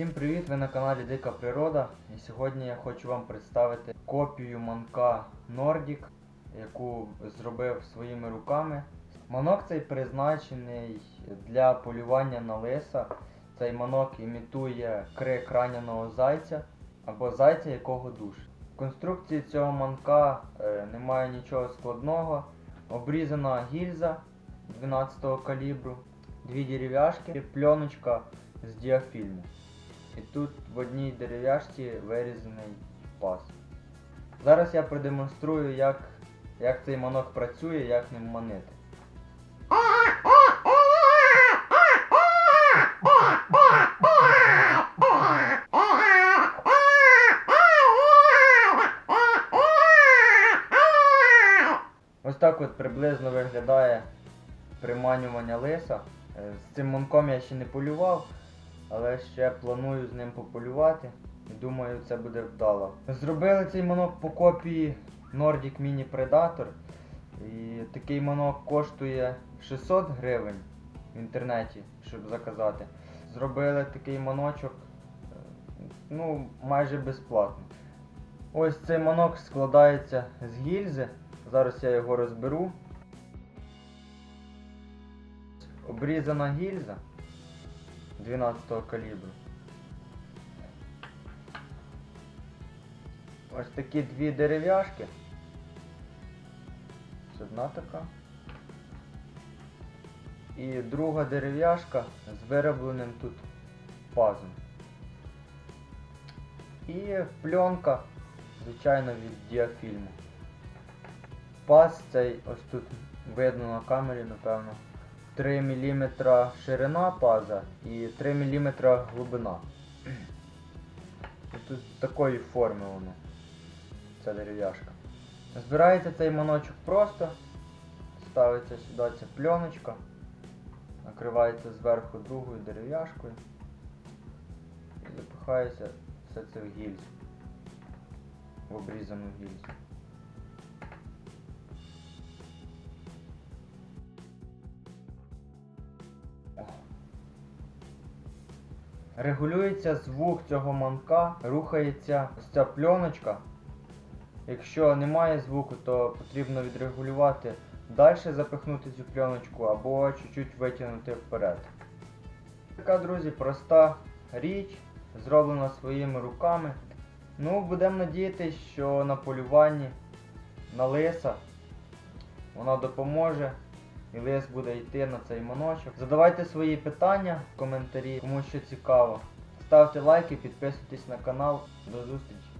Всім привіт! Ви на каналі Дика Природа. І сьогодні я хочу вам представити копію манка Nordic, яку зробив своїми руками. Манок цей призначений для полювання на лиса. Цей манок імітує крик раненого зайця або зайця, якого душить. В конструкції цього манка е, немає нічого складного. Обрізана гільза 12 калібру, дві дерев'яшки, пленочка з діафільму. І тут в одній дерев'яшці вирізаний паз. Зараз я продемонструю, як, як цей манок працює, як ним манити. Ось так от приблизно виглядає приманювання лиса. Е, З цим манком я ще не полював, але ще планую з ним пополювати. Думаю, це буде вдало. Зробили цей манок по копії Nordic Mini Predator. І такий манок коштує 600 гривень в інтернеті, щоб заказати. Зробили такий маночок е, ну, майже безплатно. Ось цей манок складається з гільзи. Зараз я його розберу. Обрізана гільза 12 калібру. Ось такі дві дерев'яшки. Ось одна така. І друга дерев'яшка з виробленим тут пазом. І пленка, звичайно, від діафільму. Паз цей ось тут видно на камері, напевно. 3 мм ширина паза і 3 мм глибина. Тут такої форми воно. Ця дерев'яшка. Збирається цей маночок просто. Ставиться сюди ця пленочка. Накривається зверху другою дерев'яшкою. І запихається все це в гільзу. В обрізану гільзу. Регулюється звук цього манка, рухається ось ця пленочка. Якщо немає звуку, то потрібно відрегулювати далі запихнути цю пленочку або чуть-чуть витягнути вперед. Така, друзі, проста річ, зроблена своїми руками. Ну, будемо надіятися, що на полюванні на лиса вона допоможе. І лист буде йти на цей маночок. Задавайте свої питання в коментарі, кому що цікаво. Ставте лайки, підписуйтесь на канал. До зустрічі!